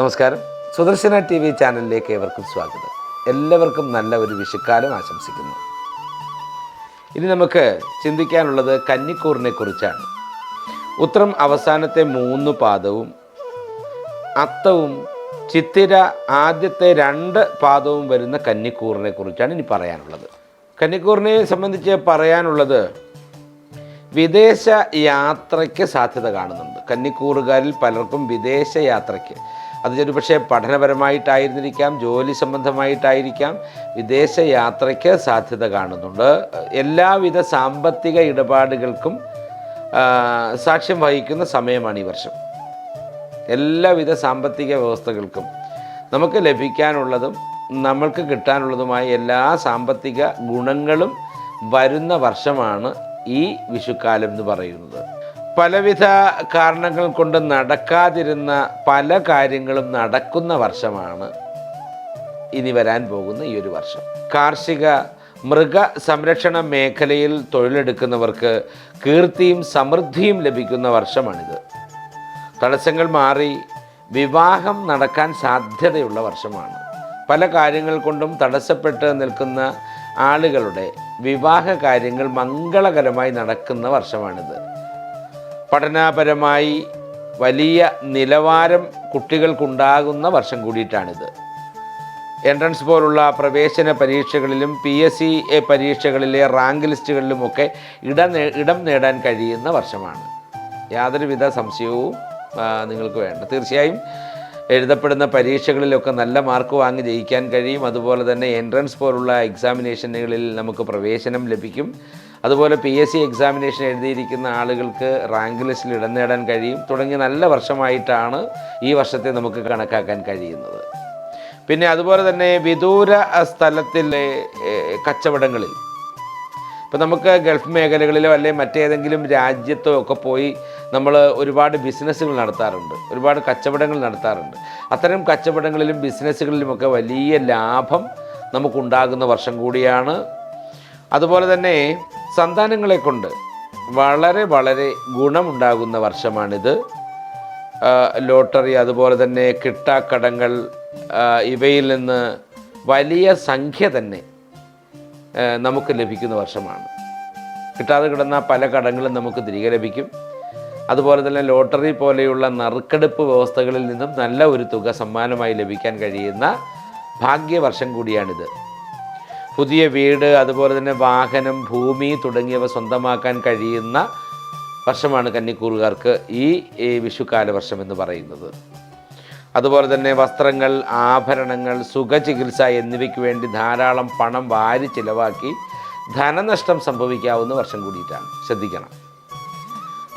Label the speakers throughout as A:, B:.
A: നമസ്കാരം. Sudarshana T V ചാനലിലേക്ക് ഏവർക്കും സ്വാഗതം. എല്ലാവർക്കും നല്ല ഒരു വിഷുക്കാലം ആശംസിക്കുന്നു. ഇനി നമുക്ക് ചിന്തിക്കാനുള്ളത് കന്നിക്കൂറിനെ കുറിച്ചാണ്. ഉത്രം അവസാനത്തെ മൂന്ന് പാദവും അത്തവും ചിത്തിര ആദ്യത്തെ രണ്ട് പാദവും വരുന്ന കന്നിക്കൂറിനെ കുറിച്ചാണ് ഇനി പറയാനുള്ളത്. കന്നിക്കൂറിനെ സംബന്ധിച്ച് പറയാനുള്ളത് വിദേശ യാത്രയ്ക്ക് സാധ്യത കാണുന്നുണ്ട്. കന്നിക്കൂറുകാരിൽ പലർക്കും വിദേശ യാത്രയ്ക്ക്. അത് ഒരു പക്ഷേ പഠനപരമായിട്ടായിരുന്നിരിക്കാം ജോലി സംബന്ധമായിട്ടായിരിക്കാം വിദേശ യാത്രയ്ക്ക് സാധ്യത കാണുന്നുണ്ട്. എല്ലാവിധ സാമ്പത്തിക ഇടപാടുകൾക്കും സാക്ഷ്യം വഹിക്കുന്ന സമയമാണ് ഈ വർഷം. എല്ലാവിധ സാമ്പത്തിക വ്യവസ്ഥകൾക്കും നമുക്ക് ലഭിക്കാനുള്ളതും നമ്മൾക്ക് കിട്ടാനുള്ളതുമായ എല്ലാ സാമ്പത്തിക ഗുണങ്ങളും വരുന്ന വർഷമാണ് ഈ വിഷുക്കാലം എന്ന് പറയുന്നത്. പലവിധ കാരണങ്ങൾ കൊണ്ട് നടക്കാതിരുന്ന പല കാര്യങ്ങളും നടക്കുന്ന വർഷമാണ് ഇനി വരാൻ പോകുന്ന ഈ ഒരു വർഷം. കാർഷിക മൃഗ സംരക്ഷണ മേഖലയിൽ തൊഴിലെടുക്കുന്നവർക്ക് കീർത്തിയും സമൃദ്ധിയും ലഭിക്കുന്ന വർഷമാണിത്. തടസ്സങ്ങൾ മാറി വിവാഹം നടക്കാൻ സാധ്യതയുള്ള വർഷമാണ്. പല കാര്യങ്ങൾ കൊണ്ടും തടസ്സപ്പെട്ട് നിൽക്കുന്ന ആളുകളുടെ വിവാഹ കാര്യങ്ങൾ മംഗളകരമായി നടക്കുന്ന വർഷമാണിത്. പഠനപരമായി വലിയ നിലവാരം കുട്ടികൾക്കുണ്ടാകുന്ന വർഷം കൂടിയിട്ടാണിത്. എൻട്രൻസ് പോലുള്ള പ്രവേശന പരീക്ഷകളിലും പി എസ് സി എ പരീക്ഷകളിലെ റാങ്ക് ലിസ്റ്റുകളിലുമൊക്കെ ഇട ഇടം നേടാൻ കഴിയുന്ന വർഷമാണ്. യാതൊരുവിധ സംശയവും നിങ്ങൾക്ക് വേണ്ട. തീർച്ചയായും എഴുതപ്പെടുന്ന പരീക്ഷകളിലൊക്കെ നല്ല മാർക്ക് വാങ്ങി ജയിക്കാൻ കഴിയും. അതുപോലെ തന്നെ എൻട്രൻസ് പോലുള്ള എക്സാമിനേഷനുകളിൽ നമുക്ക് പ്രവേശനം ലഭിക്കും. അതുപോലെ പി എസ് സി എക്സാമിനേഷൻ എഴുതിയിരിക്കുന്ന ആളുകൾക്ക് റാങ്ക് ലിസ്റ്റിൽ ഇടം നേടാൻ കഴിയും. തുടങ്ങിയ നല്ല വർഷമായിട്ടാണ് ഈ വർഷത്തെ നമുക്ക് കണക്കാക്കാൻ കഴിയുന്നത്. പിന്നെ അതുപോലെ തന്നെ വിദൂര സ്ഥലത്തിലെ കച്ചവടങ്ങളിൽ ഇപ്പം നമുക്ക് ഗൾഫ് മേഖലകളിലോ അല്ലെങ്കിൽ മറ്റേതെങ്കിലും രാജ്യത്തോ ഒക്കെ പോയി നമ്മൾ ഒരുപാട് ബിസിനസ്സുകൾ നടത്താറുണ്ട്. ഒരുപാട് കച്ചവടങ്ങൾ നടത്താറുണ്ട്. അത്തരം കച്ചവടങ്ങളിലും ബിസിനസ്സുകളിലുമൊക്കെ വലിയ ലാഭം നമുക്കുണ്ടാകുന്ന വർഷം കൂടിയാണ്. അതുപോലെ തന്നെ സന്താനങ്ങളെ കൊണ്ട് വളരെ വളരെ ഗുണമുണ്ടാകുന്ന വർഷമാണിത്. ലോട്ടറി അതുപോലെ തന്നെ കിട്ടാക്കടങ്ങൾ ഇവയിൽ നിന്ന് വലിയ സംഖ്യ തന്നെ നമുക്ക് ലഭിക്കുന്ന വർഷമാണ്. കിട്ടാതെ കിടന്ന പല കടങ്ങളും നമുക്ക് തിരികെ ലഭിക്കും. അതുപോലെ തന്നെ ലോട്ടറി പോലെയുള്ള നറുക്കെടുപ്പ് വ്യവസ്ഥകളിൽ നിന്നും നല്ല ഒരു തുക സമ്മാനമായി ലഭിക്കാൻ കഴിയുന്ന ഭാഗ്യവർഷം കൂടിയാണിത്. പുതിയ വീട് അതുപോലെ തന്നെ വാഹനം ഭൂമി തുടങ്ങിയവ സ്വന്തമാക്കാൻ കഴിയുന്ന വർഷമാണ് കന്നിക്കൂറുകാർക്ക് ഈ വിഷുക്കാല വർഷം എന്ന് പറയുന്നത്. അതുപോലെ തന്നെ വസ്ത്രങ്ങൾ ആഭരണങ്ങൾ സുഖചികിത്സ എന്നിവയ്ക്ക് വേണ്ടി ധാരാളം പണം വാരി ചിലവാക്കി ധനനഷ്ടം സംഭവിക്കാവുന്ന വർഷം കൂടിയിട്ടാണ്. ശ്രദ്ധിക്കണം.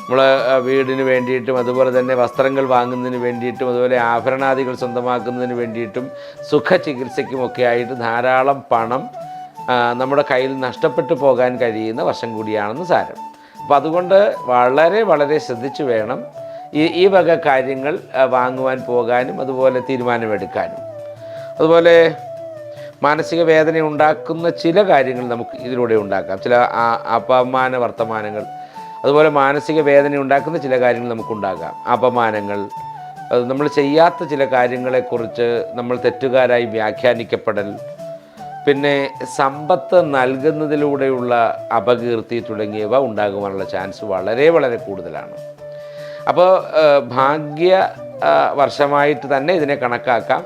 A: നമ്മൾ വീടിന് വേണ്ടിയിട്ടും അതുപോലെ തന്നെ വസ്ത്രങ്ങൾ വാങ്ങുന്നതിന് വേണ്ടിയിട്ടും അതുപോലെ ആഭരണാദികൾ സ്വന്തമാക്കുന്നതിന് വേണ്ടിയിട്ടും സുഖചികിത്സയ്ക്കുമൊക്കെ ആയിട്ട് ധാരാളം പണം നമ്മുടെ കയ്യിൽ നഷ്ടപ്പെട്ടു പോകാൻ കഴിയുന്ന വർഷം കൂടിയാണെന്ന് സാരം. അപ്പോൾ അതുകൊണ്ട് വളരെ വളരെ ശ്രദ്ധിച്ചു വേണം. ഈ ഈ വക കാര്യങ്ങൾ വാങ്ങുവാൻ പോകാനും അതുപോലെ തീരുമാനമെടുക്കാനും. അതുപോലെ മാനസിക വേദന ഉണ്ടാക്കുന്ന ചില കാര്യങ്ങൾ നമുക്ക് ഇതിലൂടെ ഉണ്ടാക്കാം. ചില അപമാന വർത്തമാനങ്ങൾ അതുപോലെ മാനസിക വേദന ഉണ്ടാക്കുന്ന ചില കാര്യങ്ങൾ നമുക്കുണ്ടാകാം. അപമാനങ്ങൾ നമ്മൾ ചെയ്യാത്ത ചില കാര്യങ്ങളെക്കുറിച്ച് നമ്മൾ തെറ്റുകാരായി വ്യാഖ്യാനിക്കപ്പെടൽ പിന്നെ സമ്പത്ത് നൽകുന്നതിലൂടെയുള്ള അപകീർത്തി തുടങ്ങിയവ ഉണ്ടാകുവാനുള്ള ചാൻസ് വളരെ വളരെ കൂടുതലാണ്. അപ്പോൾ ഭാഗ്യ വർഷമായിട്ട് തന്നെ ഇതിനെ കണക്കാക്കാം.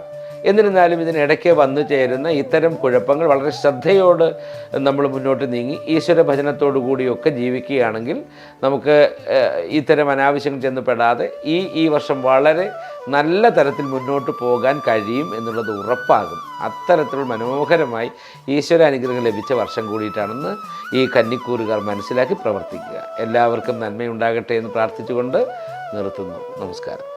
A: എന്നിരുന്നാലും ഇതിനിടയ്ക്ക് വന്നു ചേരുന്ന ഇത്തരം കുഴപ്പങ്ങൾ വളരെ ശ്രദ്ധയോട് നമ്മൾ മുന്നോട്ട് നീങ്ങി ഈശ്വര ഭജനത്തോടു കൂടിയൊക്കെ ജീവിക്കുകയാണെങ്കിൽ നമുക്ക് ഇത്തരം അനാവശ്യങ്ങൾ ചെന്ന് പെടാതെ ഈ ഈ വർഷം വളരെ നല്ല തരത്തിൽ മുന്നോട്ട് പോകാൻ കഴിയും എന്നുള്ളത് ഉറപ്പാകും. അത്തരത്തിൽ മനോഹരമായി ഈശ്വര അനുഗ്രഹം ലഭിച്ച വർഷം കൂടിയിട്ടാണെന്ന് ഈ കന്നിക്കൂറുകാർ മനസ്സിലാക്കി പ്രവർത്തിക്കുക. എല്ലാവർക്കും നന്മയുണ്ടാകട്ടെ എന്ന് പ്രാർത്ഥിച്ചുകൊണ്ട് നിർത്തുന്നു. നമസ്കാരം.